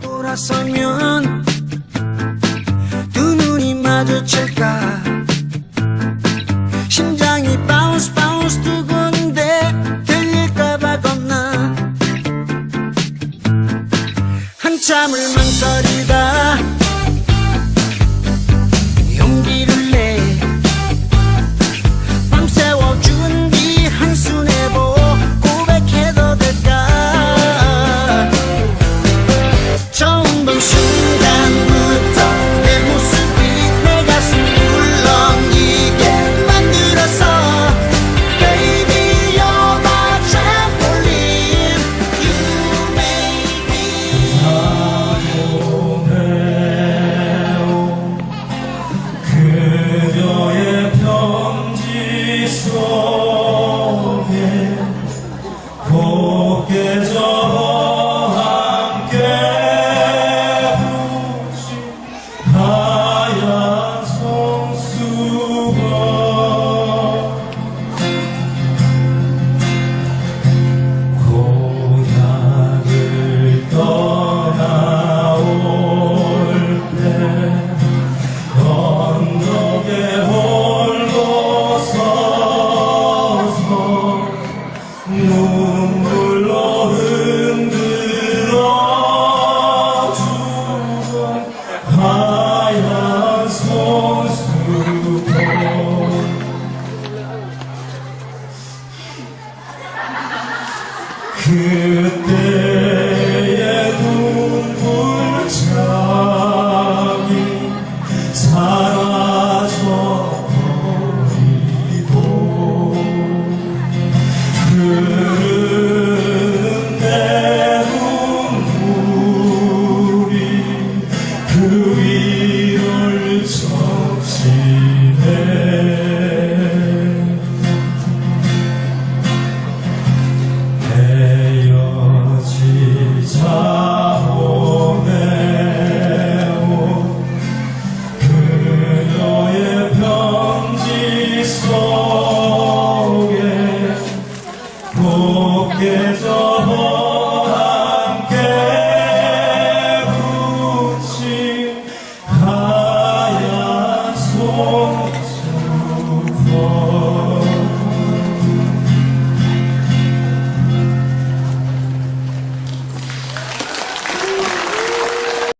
돌아서면 두 눈이 마주칠까? 심장이 바운스 바운스 두근데 들릴까봐 겁나. 한참을 망설이다 곱게 적어 함께 하얀 성수가 고향을 떠나올 때 언덕에 홀로 서서 그때 别走